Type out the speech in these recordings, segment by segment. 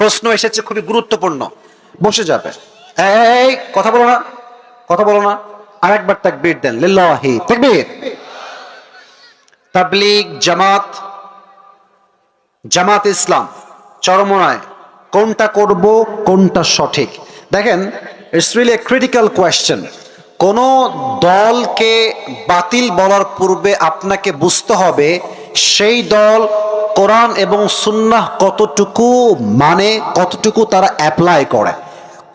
প্রশ্ন এসেছে খুবই গুরুত্বপূর্ণ। বসে যাবে। এই কথা বলো না। কথা বলো না। আরেকবার তাকবীর দেন। লিল্লাহি, তাকবীর। তাবলিগ জামাত জামাত ইসলাম, চরমনায় কোনটা করব, কোনটা সঠিক? দেখেন it's really a critical question কোন দলকে বাতিল বলার পূর্বে আপনাকে বুঝতে হবে, সেই দল কোরআন এবং সুন্নাহ কতটুকু মানে কতটুকু তারা অ্যাপ্লাই করে?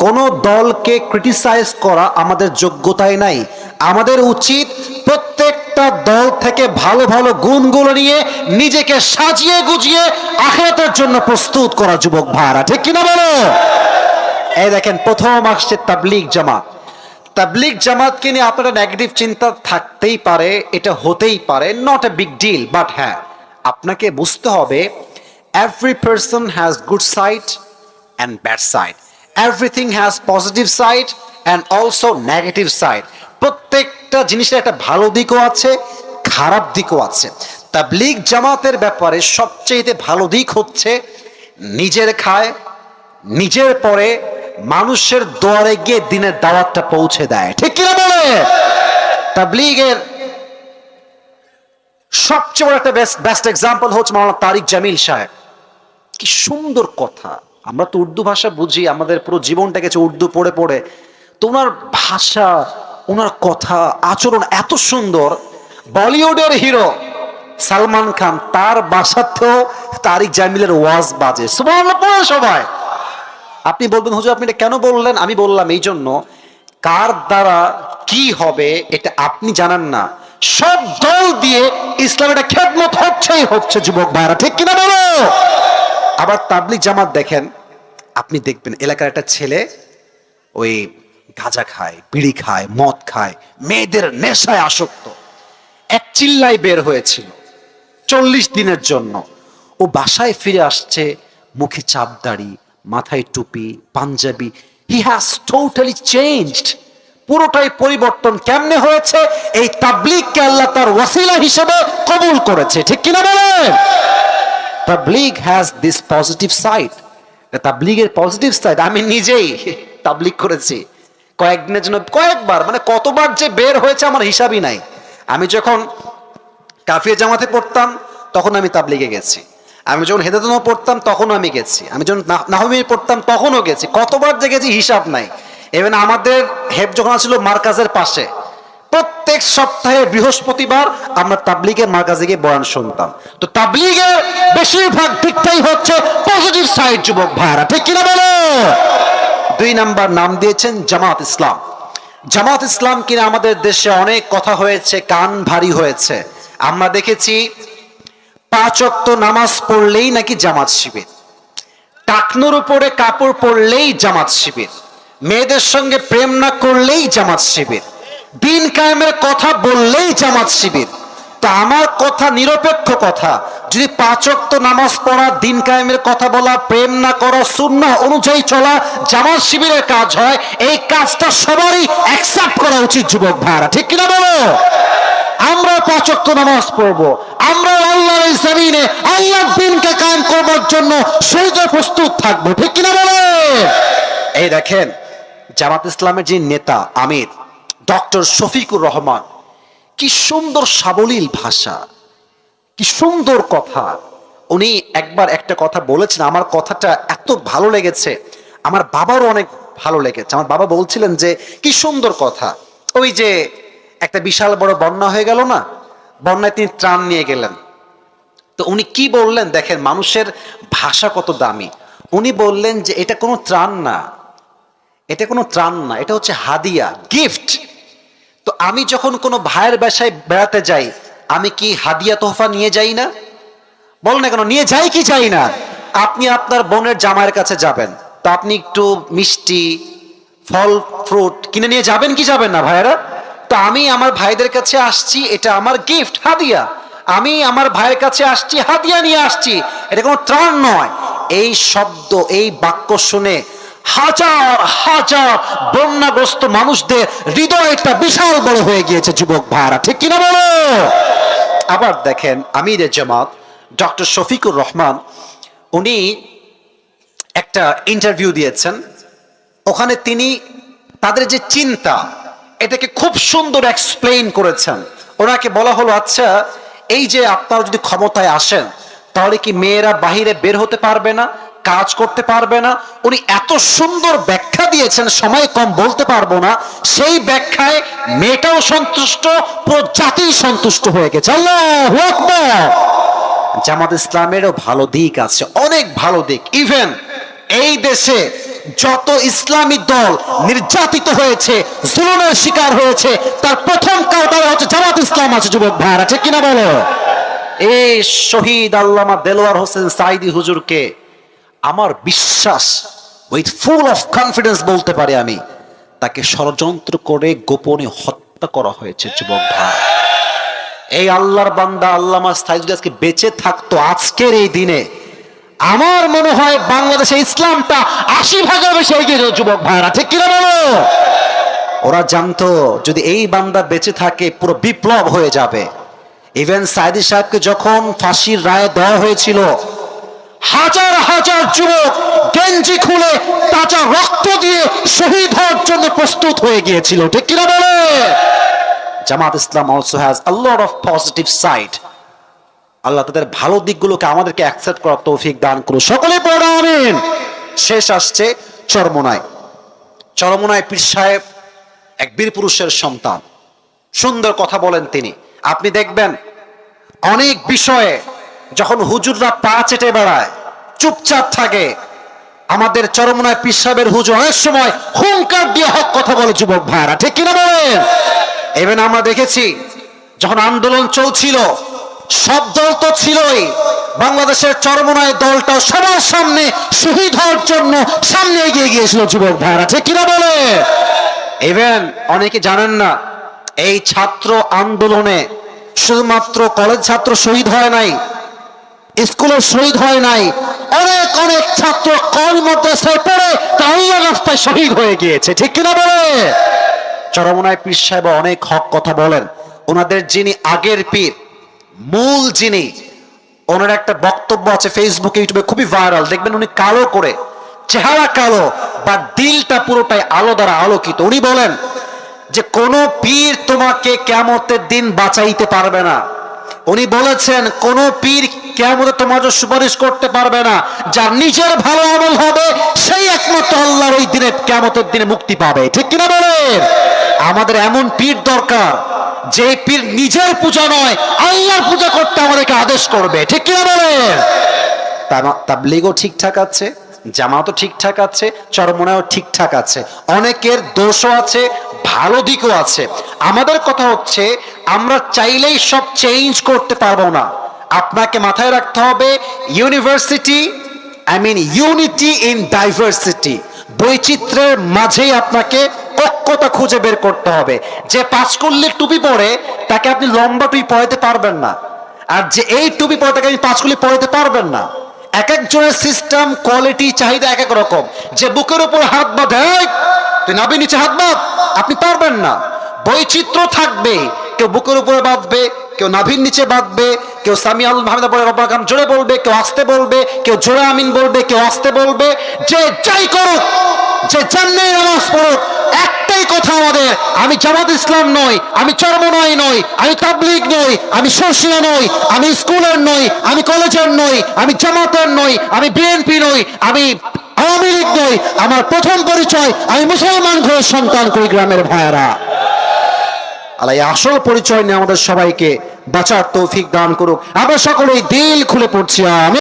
কোন দলকে ক্রিটিসাইজ করা আমাদের যোগ্যতায় নাই। আমাদের উচিত প্রত্যেকটা দল থেকে ভালো ভালো গুণগুলো নিয়ে নিজেকে সাজিয়ে গুজিয়ে আখেরাতের জন্য প্রস্তুত করা যুবক ভাড়া ঠিক কিনা বলো? এই দেখেন, প্রথম আসছে তাবলিগ জামাত। তাবলিগ জামাতকে নিয়ে আপনারা নেগেটিভ চিন্তা থাকতেই পারে, এটা হতেই পারে not a big deal but হ্যাঁ। আপনাকে বুঝতে হবে every person has good side and bad side everything has positive side and also negative side প্রত্যেকটা জিনিসের একটা ভালো দিকও আছে, খারাপ দিকও আছে। তাবলিগ জামাতের ব্যাপারে সবচেয়ে ভালো দিক হচ্ছে, নিজের খায়, নিজের পরে মানুষের দোয়ারে গিয়ে দিনের দাওয়াতটা পৌঁছে দেয়। ঠিক কিনা বলে? তাবলিগের সবচেয়ে বড় একটা বেস্ট বেস্ট এক্সাম্পল হচ্ছে মাওলানা তারিক জামিল সাহেব। কি সুন্দর কথা। আমরা তো উর্দু ভাষা বুঝি, আমাদের পুরো জীবনটা গেছে উর্দু পড়ে পড়ে। তো ওনার ভাষা, ওনার কথা, আচরণ এত সুন্দর। বলিউডের হিরো সালমান খান, তার বাসাতেও তারিক জামিলের ওয়াজ বাজে। সবাই। আপনি বলবেন, হুজুর, আপনি এটা কেন বললেন? আমি বললাম, এই জন্য কার দ্বারা কি হবে, এটা আপনি জানান না। সব দল দিয়ে ইসলাম এটা খেদমত হচ্ছেই হচ্ছে, যুবক ভাইরা। ঠিক কিনা বলো? আবার তাবলিক জামাত দেখেন, আপনি দেখবেন এলাকার একটা ছেলে ওই গাঁজা খায়, বিড়ি খায়, মদ খায়, মেয়েদের নেশায় আসক্ত। এক চিল্লাই বের হয়েছিল চল্লিশ দিনের জন্য। ও বাসায় ফিরে আসছে, মুখে চাপ দাড়ি, মাথায় টুপি, panjabi. He has totally changed পুরোটাই পরিবর্তন কেমনে হয়েছে? এই তাবলিগকে আল্লাহ তার ওয়াসিলা হিসেবে কবুল করেছে। ঠিক কিনা বলেন? Tabligh has this positive side তাবলিগের পজিটিভ সাইড আমি নিজেই তাবলিগ করেছি। কয়েকদিনের জন্য, কয়েকবার মানে কতবার যে বের হয়েছে আমার হিসাবই নাই। আমি যখন কাফিয়া জামাতে পড়তাম, তখন আমি তাবলিগে গেছি। আমি যখন হেদাতন পড়তাম, তখনও আমি গেছি। আমি যখন নাহমি পড়তাম, তখনও গেছি। কতবার যে গেছি, হিসাব নাই। এবং আমাদের যখন ছিল মার্কাজের পাশে, প্রত্যেক সপ্তাহে বৃহস্পতিবার আমরা তাবলিগের মার্কাজে গিয়ে বয়ান শুনতাম। তো তাবলিগের বেশিরভাগ দিকটাই হচ্ছে পজিটিভ সাইড যুবক ভাইরা ঠিক কিনা বলো? দুই নাম্বার নাম দিয়েছেন জামাত ইসলাম। জামাত ইসলাম কিনা আমাদের দেশে অনেক কথা হয়েছে, কান ভারী হয়েছে। আমরা দেখেছি পাঁচ অক্ত নামাজ পড়লেই নাকি জামাত শিবির। টাকনোর উপরে কাপড় পরলেই জামাত শিবির। মেয়েদের সঙ্গে প্রেম না করলেই জামাত শিবির। দিন কায়েমের কথা বললেই জামাত শিবির। তা আমার কথা নিরপেক্ষ কথা। যদি পাঁচক্ত নামাজ পড়া, দিন কায়েমের কথা বলা, প্রেম না করা শূন্য অনুযায়ী চলা জামাত শিবিরের কাজ হয়, এই কাজটা সবারই অ্যাকসেপ্ট করা উচিত, যুবক ভাইরা ঠিক কিনা বলো? আমরা পাঁচক্ত নামাজ পড়ব। আমরা আল্লাহর এই জমিনে আল্লাহর দিনকে কায়েম করবার জন্য শহীদ প্রস্তুত থাকব। ঠিক কিনা বলে? এই দেখেন জামাত ইসলামের যে নেতা, আমির, ডক্টর শফিকুর রহমান, কি সুন্দর সাবলীল ভাষা, কি সুন্দর কথা। উনি একবার একটা কথা বলেছেন, আমার কথাটা এত ভালো লেগেছে, আমার বাবারও অনেক ভালো লেগেছে। আমার বাবা বলছিলেন যে, কি সুন্দর কথা। ওই যে একটা বিশাল বড় বন্যা হয়ে গেল না, বন্যায় তিনি ত্রাণ নিয়ে গেলেন। তো উনি কি বললেন? দেখেন, মানুষের ভাষা কত দামি। উনি বললেন যে, এটা কোনো ত্রাণ না। এটা কোনো ত্রাণ না, এটা হচ্ছে হাদিয়া গিফট তো আমি যখন কোনো ভাইয়ের বাসায় বেড়াতে যাই, আমি কি হাদিয়া তোহফা নিয়ে যাই না? বল না কেন, নিয়ে যাই কি যাই না? আপনি আপনার বোনের জামাইয়ের কাছে যাবেন, তা আপনি একটু মিষ্টি, ফল ফ্রুট কিনে নিয়ে যাবেন কি যাবেন না ভাইয়েরা? তো আমি আমার ভাইদের কাছে আসছি, এটা আমার গিফট হাদিয়া। আমি আমার ভাইয়ের কাছে আসছি, হাদিয়া নিয়ে আসছি, এটা কোনো ত্রাণ নয়। এই শব্দ, এই বাক্য শুনে হাজার হাজার বন্যাগ্রস্ত মানুষদের হৃদয়টা বিশাল বড় হয়ে গিয়েছে, যুবক ভাইরা ঠিক কিনা বলো? আবার দেখেন আমির জামাত, ডক্টর শফিকুর রহমান, উনি একটা ইন্টারভিউ দিয়েছেন। ওখানে তিনি তাদের যে চিন্তা, এটাকে খুব সুন্দর এক্সপ্লেইন করেছেন। ওনাকে বলা হলো আচ্ছা এই যে আপনারা যদি ক্ষমতায় আসেন, তাহলে কি মেয়েরা বাহিরে বের হতে পারবে না? কাজ করতে পারবে না, উনি এত সুন্দর ব্যাখ্যা দিয়েছেন, সময় কম বলতে পারব না, সেই ব্যাখ্যায় মেয়েটাও সন্তুষ্ট পুরো জাতি সন্তুষ্ট হয়ে গেছে। জামাত ইসলামেরও ভালো দিক আছে, অনেক ভালো দিক। ইভেন এই দেশে যত ইসলামী দল নির্যাতিত হয়েছে, জুলুমের শিকার হয়েছে, তার প্রথম কাউটারে হচ্ছে জামাত ইসলাম আছে, যুবক ভাইরা ঠিক কিনা বলো? এই শহীদ আল্লামা দেলোয়ার হোসেন সাইদি হুজুরকে আমার বিশ্বাস উইথ ফুল অফ কনফিডেন্স বলতে পারি আমি, তাকে ষড়যন্ত্র করে গোপনে হত্যা করা হয়েছে, যুবক ভাই। এই আল্লাহর বান্দা, আল্লামা সাইজুল আজকে বেঁচে থাকতো আজকের এই দিনে। আমার মনে হয় বাংলাদেশে ইসলামটা আশি ভাগের বেশি এগিয়ে যেত যুবক ভাইরা ঠিক কিনা বলো? ওরা জানতো, যদি এই বান্দা বেঁচে থাকে, পুরো বিপ্লব হয়ে যাবে। ইভেন সাইদি সাহেবকে যখন ফাঁসির রায় দেওয়া হয়েছিল হাজার হাজার যুবক গেঞ্জি খুলে তাজা রক্ত দিয়ে শহীদ হওয়ার জন্য প্রস্তুত হয়ে গিয়েছিল। ঠিক কিনা বলে? Jamaat Islam also has a lot of positive side আল্লাহ তাদের ভালো দিকগুলোকে আমাদেরকে অ্যাকসেপ্ট করার তৌফিক দান করুন। সকলে পড়া আমিন। শেষ আসছে চরমনায়। চরমনায় পীর সাহেব এক বীর পুরুষের সন্তান। সুন্দর কথা বলেন তিনি। আপনি দেখবেন অনেক বিষয়ে যখন হুজুররা পা চেটে বেড়ায়, চুপচাপ থাকে, আমাদের চরমনায় পিসাবের সাহেবের হুজুর অনেক সময় হুঙ্কার দিয়ে হক কথা বলে যুবক ভাইরা ঠিক কিনা বলেন? এবার আমরা দেখেছি, যখন আন্দোলন চলছিল, সব দল তো ছিলই, বাংলাদেশের চরমনায় দলটা সবার সামনে শহীদ হওয়ার জন্য সামনে এগিয়ে গিয়েছিল যুবক ভাইরা ঠিক কিনা বলে ইভেন অনেকে জানেন না, এই ছাত্র আন্দোলনে শুধুমাত্র কলেজ ছাত্র শহীদ হয় নাই স্কুলের শহীদ হয় নাই। অনেক অনেক ছাত্র কল মাদ্রাসায় পড়ে তাহিয়া রাস্তায় শহীদ হয়ে গিয়েছে। ঠিক কিনা বলে? চরমনায় পীর সাহেব অনেক হক কথা বলেন। ওনাদের যিনি আগের পীর, মূল যিনি, ওনার একটা বক্তব্য আছে ফেসবুকে ইউটিউবে খুবই ভাইরাল দেখবেন উনি কালো করে, চেহারা কালো, বা দিলটা পুরোটাই আলো দ্বারা আলোকিত। উনি বলেন যে, কোন পীর তোমাকে কেমতের দিন বাঁচাইতে পারবে না। উনি বলেছেন, কোন পীর কেমন জন্য সুপারিশ করতে পারবে না। যার নিজের ভালো আমল হবে, সেই একমাত্র আল্লাহর ওই দিনে কেমতের দিনে মুক্তি পাবে। ঠিক কিনা বলেন? আমাদের এমন পীর দরকার, যে পীর নিজের পূজা নয়, আল্লাহর পূজা করতে আমাদেরকে আদেশ করবে। ঠিক কিনা বলেন? তাবলিগও ঠিকঠাক আছে, জামাতও ঠিকঠাক আছে, চরমনায়ও ঠিকঠাক আছে। অনেকের দোষও আছে, ভালো দিকও আছে। আমাদের কথা হচ্ছে, আমরা চাইলেই সব চেঞ্জ করতে পারব না। আপনাকে মাথায় রাখতে হবে university I mean unity in diversity বৈচিত্র্যের মাঝেই আপনাকে ঐক্যতা খুঁজে বের করতে হবে। যে পাঁচ করলে টুপি পরে তাকে আপনি লম্বা টুপি পরাতে পারবেন না। আর যে এই টুপি পরে তাকে আপনি পাঁচকুলি পরাতে পারবেন না। এক একজনের সিস্টেম কোয়ালিটি চাহিদা এক এক রকম। যে বুকের উপর হাত বাঁধে "এই, তুই নাবি নিচে হাত বাঁধ। আপনি পারবেন না। বৈচিত্র্য থাকবে কেউ বুকের উপরে বাঁধবে, কেউ নাভির নিচে বাঁধবে, কেউ সামি আল পরে জোরে বলবে, কেউ আসতে বলবে, কেউ জোরে আমিন বলবে, কেউ আসতে বলবে। যে যাই করুক, যে জান্নাই নামাজ পড়ুক, একটাই কথা আমাদের, আমি জামাত ইসলাম নই, আমি চরমনাই নই, আমি তাবলিগ নই, আমি শর্ষিয়া নই, আমি স্কুলের নই, আমি কলেজের নই, আমি জামাতের নই, আমি বিএনপি নই, আমি আওয়ামী লীগ নই, আমার প্রথম পরিচয়, আমি মুসলমান ঘরের সন্তান কুড়িগ্রামের ভাইয়ারা। আল্লাহ আসল পরিচয় নিয়ে আমাদের সবাইকে বাঁচার তৌফিক দান করুক। আমরা সকলেই দিল খুলে পড়ছি আমি